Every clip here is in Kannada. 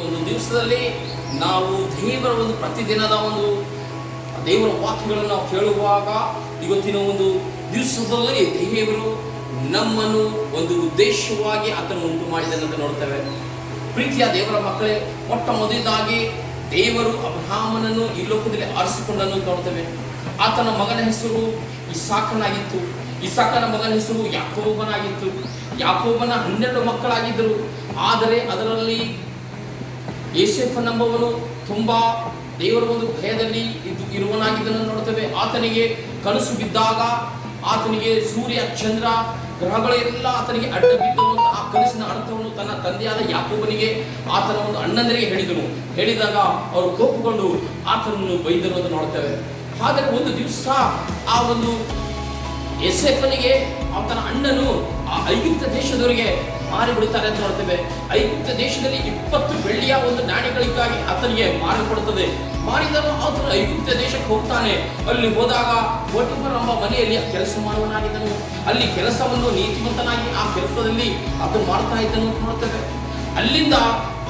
ಒಂದು ದಿವಸದಲ್ಲಿ ನಾವು ದೇವರ ಒಂದು ಪ್ರತಿದಿನದ ಒಂದು ದೇವರ ವಾಕ್ಯಗಳನ್ನು ನಾವು ಕೇಳುವಾಗ ಇವತ್ತಿನ ಒಂದು ದಿವಸದಲ್ಲಿ ದೇವರು ನಮ್ಮನ್ನು ಒಂದು ಉದ್ದೇಶವಾಗಿ ಆತನು ಉಂಟು ಮಾಡಿದನಂತ ನೋಡ್ತೇವೆ. ಪ್ರೀತಿಯ ದೇವರ ಮಕ್ಕಳೇ, ಮೊಟ್ಟ ಮೊದಲಾಗಿ ದೇವರು ಅಬ್ರಾಹ್ಮನನ್ನು ಈ ಲೋಕದಲ್ಲಿ ಆರಿಸಿಕೊಂಡನ್ನು ನೋಡ್ತೇವೆ. ಆತನ ಮಗನ ಹೆಸರು ಇಸಾಕನಾಗಿತ್ತು. ಇಸಾಕನ ಮಗನ ಹೆಸರು ಯಾಕೋಬನಾಗಿತ್ತು. ಯಾಕೋಬನ ಹನ್ನೆರಡು ಮಕ್ಕಳಾಗಿದ್ದರು. ಆದರೆ ಅದರಲ್ಲಿ ಏಸೆಫನೆಂಬವನು ತುಂಬಾ ದೇವರ ಒಂದು ಭಯದಲ್ಲಿ ಇದ್ದು ಇರುವನಾಗಿದ್ದನ್ನು ನೋಡ್ತೇವೆ ಆತನಿಗೆ ಕನಸು ಬಿದ್ದಾಗ ಆತನಿಗೆ ಸೂರ್ಯ, ಚಂದ್ರ ಗ್ರಹಗಳೆಲ್ಲ ಆತನಿಗೆ ಅಡ್ಡ ಬಿದ್ದು ಅಂತ ಆ ಕನಸಿನ ಅರ್ಥವನ್ನು ತನ್ನ ತಂದೆಯಾದ ಯಾಕೋಬನಿಗೆ ಆತನ ಒಂದು ಅಣ್ಣಂದರಿಗೆ ಹೇಳಿದನು. ಹೇಳಿದಾಗ ಅವರು ಕೋಪಗೊಂಡು ಆತನನ್ನು ಬೈದರು ಅಂತ ನೋಡ್ತೇವೆ ಆದರೆ ಒಂದು ದಿವಸ ಆ ಒಂದು ಎಸ್ ಎಫ್ನಿಗೆ ಆತನ ಅಣ್ಣನು ಆ ಐಗುಪ್ತ ದೇಶದವರಿಗೆ ಮಾರಿಬಿಡುತ್ತಾರೆ ಅಂತ ನೋಡ್ತೇವೆ ಐಗುಪ್ತ ದೇಶದಲ್ಲಿ ಇಪ್ಪತ್ತು ಬೆಳ್ಳಿಯ ಒಂದು ನಾಣ್ಯಗಳಿಗಾಗಿ ಆತನಿಗೆ ಮಾರಿಕೊಡುತ್ತದೆ ಮಾರಿದನು ಆತನು ಐಗುಪ್ತ ದೇಶಕ್ಕೆ ಹೋಗ್ತಾನೆ. ಅಲ್ಲಿ ಹೋದಾಗ ಒಟ್ಟು ಎಂಬ ಮನೆಯಲ್ಲಿ ಕೆಲಸ ಮಾಡುವನಾಗಿದ್ದನು. ಅಲ್ಲಿ ಕೆಲಸವನ್ನು ನೀತಿವಂತನಾಗಿ ಆ ಕೆಲಸದಲ್ಲಿ ಅದು ಮಾಡ್ತಾ ಇದ್ದನು ನೋಡ್ತೇವೆ. ಅಲ್ಲಿಂದ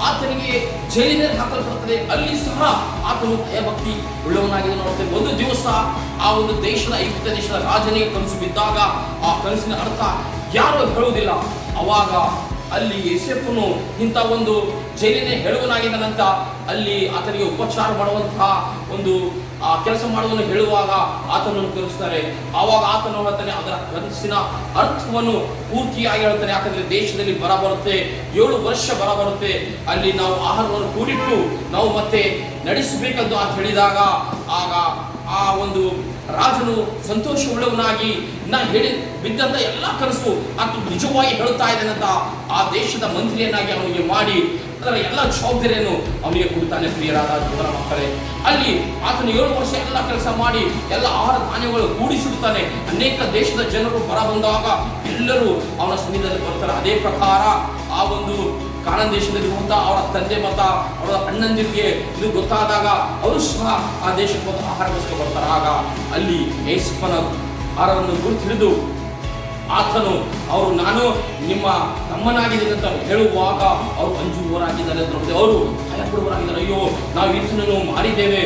ಆತನಿಗೆ ಜೈಲಿನಲ್ಲಿ ಹಾಕಲ್ಪಡುತ್ತದೆ. ಅಲ್ಲಿ ಸಹ ಆತನು ಭಯಭಕ್ತಿ ಉಳ್ಳವನಾಗಿದೆ ನೋಡುತ್ತೆ. ಒಂದು ದಿವಸ ಆ ಒಂದು ದೇಶದ, ಐಗುಪ್ತ ದೇಶದ ರಾಜನಿಗೆ ಕನಸು ಬಿದ್ದಾಗ ಆ ಕನಸಿನ ಅರ್ಥ ಯಾರು ಹೇಳುವುದಿಲ್ಲ. ಅವಾಗ ಅಲ್ಲಿ ಎಸೆಫನು ಇಂಥ ಒಂದು ಜೈಲಿನ ಹೇಳುವನಾಗಿದ್ದಾನಂತ ಅಲ್ಲಿ ಆತನಿಗೆ ಉಪಚಾರ ಮಾಡುವಂತಹ ಒಂದು ಆ ಕೆಲಸ ಮಾಡುವುದನ್ನು ಹೇಳುವಾಗ ಆತನನ್ನು ತಿಳಿಸ್ತಾರೆ ಆವಾಗ ಆತನು ಹೇಳ್ತಾನೆ, ಅದರ ಕನಸಿನ ಅರ್ಥವನ್ನು ಪೂರ್ತಿಯಾಗಿ ಹೇಳ್ತಾನೆ ಯಾಕಂದ್ರೆ ದೇಶದಲ್ಲಿ ಬರ ಬರುತ್ತೆ, ಏಳು ವರ್ಷ ಬರ ಬರುತ್ತೆ. ಅಲ್ಲಿ ನಾವು ಆಹಾರವನ್ನು ಕೂಡಿಟ್ಟು ನಾವು ಮತ್ತೆ ನಡೆಸಬೇಕಂತ ಅಂತ ಹೇಳಿದಾಗ, ಆಗ ಆ ಒಂದು ರಾಜನು ಸಂತೋಷ ಉಳ್ಳವನಾಗಿ ನಾ ಹೇಳಿ, ಬಿದ್ದಂತ ಎಲ್ಲ ಕನಸು ಅಂತ ನಿಜವಾಗಿ ಹೇಳುತ್ತಾ ಇದ್ದಾನಂತ ಆ ದೇಶದ ಮಂತ್ರಿಯನ್ನಾಗಿ ಅವನಿಗೆ ಮಾಡಿ ಅದರ ಎಲ್ಲ ಜವಾಬ್ದಾರಿಯನ್ನು ಅವನಿಗೆ ಕೊಡ್ತಾನೆ ಪ್ರಿಯರಾದ ದೇವರ ಮಕ್ಕಳೇ. ಅಲ್ಲಿ ಆತನು ಏಳು ವರ್ಷ ಎಲ್ಲ ಕೆಲಸ ಮಾಡಿ, ಎಲ್ಲ ಆಹಾರ ಧಾನ್ಯಗಳು ಕೂಡಿಸಿಡ್ತಾನೆ ಅನೇಕ ದೇಶದ ಜನರು ಬರ ಬಂದಾಗ ಎಲ್ಲರೂ ಅವನ ಸನ್ನಿಧಿಯಲ್ಲಿ ಬರ್ತಾರೆ. ಅದೇ ಪ್ರಕಾರ ಆ ಒಂದು ಕಾನನ್ ದೇಶದಲ್ಲಿ ಹೋದ ಅವರ ತಂದೆ ಮತ, ಅವರ ಅಣ್ಣಂದಿರಿಗೆ ಇದು ಗೊತ್ತಾದಾಗ ಅವರು ಸಹ ಆ ದೇಶಕ್ಕೆ ಬಂದು ಆಹಾರಗೋಸ್ಕರ ಬರ್ತಾರೆ ಆಗ ಅಲ್ಲಿ ಯೇಸಪ್ಪನ ಆಹಾರವನ್ನು ಗುರುತು ಆತನು ಅವರು, ನಾನು ನಿಮ್ಮ ತಮ್ಮನಾಗಿದ್ದೇನೆ ಅಂತ ಹೇಳುವಾಗ ಅವರು ಅಂಜುವರಾಗಿದ್ದಾರೆ ಅಂತ ಅವರು ಭಯಪಡುವರಾಗಿದ್ದಾರೆ ಅಯ್ಯೋ ನಾವು ಈತನನ್ನು ಮಾರಿದ್ದೇವೆ.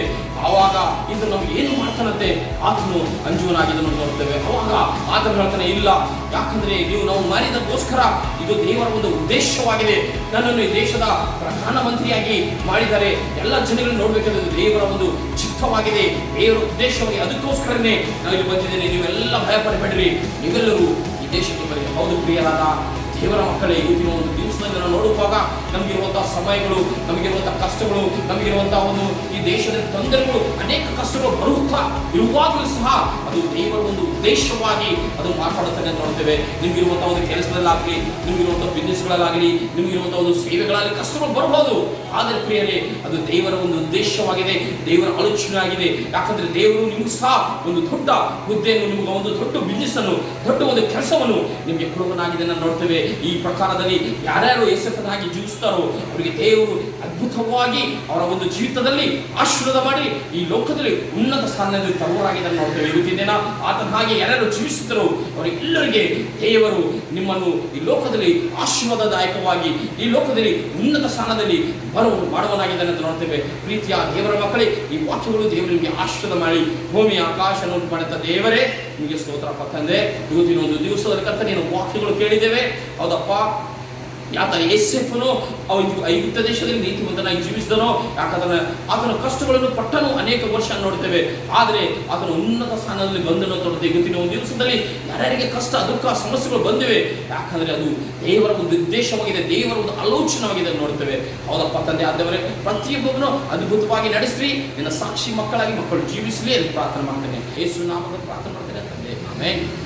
ಆವಾಗ ಇದು ನಾವು ಏನು ಮಾಡ್ತಾನಂತೆ? ಆತನು ಅಂಜುವನಾಗಿದ್ದನ್ನು ನೋಡ್ತೇವೆ ಅವಾಗ ಆತನ ಹೇಳ್ತಾನೆ ಇಲ್ಲ. ಯಾಕಂದ್ರೆ ನೀವು ನಾವು ಮಾಡಿದಕ್ಕೋಸ್ಕರ ಇದು ದೇವರ ಒಂದು ಉದ್ದೇಶವಾಗಿದೆ. ನನ್ನನ್ನು ಈ ದೇಶದ ಪ್ರಧಾನ ಮಂತ್ರಿಯಾಗಿ ಮಾಡಿದ್ದಾರೆ. ಎಲ್ಲ ಜನಗಳು ನೋಡ್ಬೇಕಾದ್ರೆ ದೇವರ ಒಂದು ಚಿತ್ತವಾಗಿದೆ. ದೇವರ ಉದ್ದೇಶವಾಗಿ ಅದಕ್ಕೋಸ್ಕರನೇ ನಾನು ಇಲ್ಲಿ ಬಂದಿದ್ದೇನೆ. ನೀವೆಲ್ಲ ಭಯಪಡಬೇಡ್ರಿ. ನೀವೆಲ್ಲರೂ ಈ ದೇಶಕ್ಕೆ ಬರೀ ಹೌದು ಪ್ರಿಯರಾದ ದೇವರ ಮಕ್ಕಳೇ ಇವತ್ತಿನ ಒಂದು ದಿವಸದಲ್ಲಿ ನಾವು ನೋಡುವಾಗ ನಮಗಿರುವಂತಹ ಸಮಯಗಳು, ನಮಗಿರುವಂತಹ ಕಷ್ಟಗಳು, ನಮಗಿರುವಂತಹ ಒಂದು ಈ ದೇಶದ ತೊಂದರೆಗಳು, ಅನೇಕ ಕಷ್ಟಗಳು ಬರುತ್ತಾ ಇರುವಾಗಲೂ ಸಹ ಅದು ದೇವರ ಒಂದು ಉದ್ದೇಶವಾಗಿ ಅದು ಮಾತಾಡುತ್ತದೆ ಅಂತ ನೋಡ್ತೇವೆ. ನಿಮ್ಗಿರುವಂತಹ ಒಂದು ಕೆಲಸದಲ್ಲಾಗಲಿ ನಿಮ್ಗಿರುವಂತಹ ಬಿಸ್ನೆಸ್ಗಳಲ್ಲಾಗಲಿ ನಿಮ್ಗಿರುವಂತಹ ಒಂದು ಸೇವೆಗಳಲ್ಲಿ ಕಷ್ಟಗಳು ಬರಬಹುದು. ಆದರೆ ಪ್ರಿಯರೇ, ಅದು ದೇವರ ಒಂದು ಉದ್ದೇಶವಾಗಿದೆ, ದೇವರ ಆಲೋಚನೆ ಆಗಿದೆ ಯಾಕಂದ್ರೆ ದೇವರು ನಿಮ್ಗೆ ಸಹ ಒಂದು ದೊಡ್ಡ ಹುದ್ದೆಯನ್ನು, ನಿಮ್ಗೆ ಒಂದು ದೊಡ್ಡ ಬಿಸ್ನೆಸ್ ಅನ್ನು, ದೊಡ್ಡ ಒಂದು ಕೆಲಸವನ್ನು ನಿಮಗೆ ಕೊಡುವನಾಗಿದೆ ನೋಡ್ತೇವೆ. ಈ ಪ್ರಕಾರದಲ್ಲಿ ಯಾರ್ಯಾರು ಯಶಸ್ಸನ್ನಾಗಿ ಜೀವಿಸ್ತಾರೋ ಅವರಿಗೆ ದೇವರು ಅದ್ಭುತವಾಗಿ ಅವರ ಒಂದು ಜೀವಿತದಲ್ಲಿ ಆಶೀರ್ವಾದ ಮಾಡಿ ಈ ಲೋಕದಲ್ಲಿ ಉನ್ನತ ಸ್ಥಾನದಲ್ಲಿ ತರುವರಾಗಿದೆ ನೋಡ್ತೇವೆ ಇವತ್ತಿನ ದಿನ ಆತನ ಹಾಗೆ ಯಾರ್ಯಾರು ಜೀವಿಸುತ್ತಾರೋ ಅವರಿಗೆಲ್ಲರಿಗೆ ದೇವರು ನಿಮ್ಮನ್ನು ಈ ಲೋಕದಲ್ಲಿ ಆಶೀರ್ವಾದದಾಯಕವಾಗಿ ಈ ಲೋಕದಲ್ಲಿ ಉನ್ನತ ಸ್ಥಾನದಲ್ಲಿ ಬರುವ ಮಾಡುವನಾಗಿದ್ದಾನೆ ಅಂತ ನೋಡ್ತೇವೆ ಪ್ರೀತಿಯ ದೇವರ ಮಕ್ಕಳೇ, ಈ ವಾಕ್ಯಗಳು ದೇವರು ನಿಮಗೆ ಆಶೀರ್ವಾದ ಮಾಡಿ. ಭೂಮಿ ಆಕಾಶ ಉಂಟು ಮಾಡಿದ ದೇವರೇ, ನಿಮಗೆ ಸ್ತೋತ್ರ ಪಕ್ಕಂದೆ. ಇವತ್ತಿನ ಒಂದು ದಿವಸದಲ್ಲಿ ಕರ್ತ ನೀನು ವಾಕ್ಯಗಳು ಕೇಳಿದ್ದೇವೆ. ಹೌದಪ್ಪ? ಯಾತ ಎಫ್ ಅವನು ಐಗುಪ್ತ ದೇಶದಲ್ಲಿ ನೀತಿವಂತನಾಗಿ ಜೀವಿಸಿದನೋ. ಯಾಕಂದ್ರೆ ಆತನ ಕಷ್ಟಗಳನ್ನು ಪಟ್ಟನು ಅನೇಕ ವರ್ಷ ನೋಡ್ತೇವೆ ಆದರೆ ಆತನ ಉನ್ನತ ಸ್ಥಾನದಲ್ಲಿ ಬಂದನು ತೊಡದೆ ಗೊತ್ತಿನ ಒಂದು ದಿವಸದಲ್ಲಿ ಯಾರ್ಯಾರಿಗೆ ಕಷ್ಟ, ದುಃಖ, ಸಮಸ್ಯೆಗಳು ಬಂದಿವೆ. ಯಾಕಂದ್ರೆ ಅದು ದೇವರ ಒಂದು ಉದ್ದೇಶವಾಗಿದೆ, ದೇವರ ಒಂದು ಆಲೋಚನವಾಗಿದೆ ನೋಡ್ತೇವೆ ಹೌದಪ್ಪ ತಂದೆ ಆದವರೇ ಪ್ರತಿಯೊಬ್ಬನು ಅದ್ಭುತವಾಗಿ ನಡೆಸ್ರಿ. ನಿನ್ನ ಸಾಕ್ಷಿ ಮಕ್ಕಳಾಗಿ ಮಕ್ಕಳು ಜೀವಿಸಲಿ ಅಂತ ಪ್ರಾರ್ಥನೆ ಮಾಡ್ತೇನೆ. ಯೇಸು ನಾಮದ ಪ್ರಾರ್ಥನೆ ಮಾಡ್ತೇನೆ ತಂದೆ. ಆಮೇಲೆ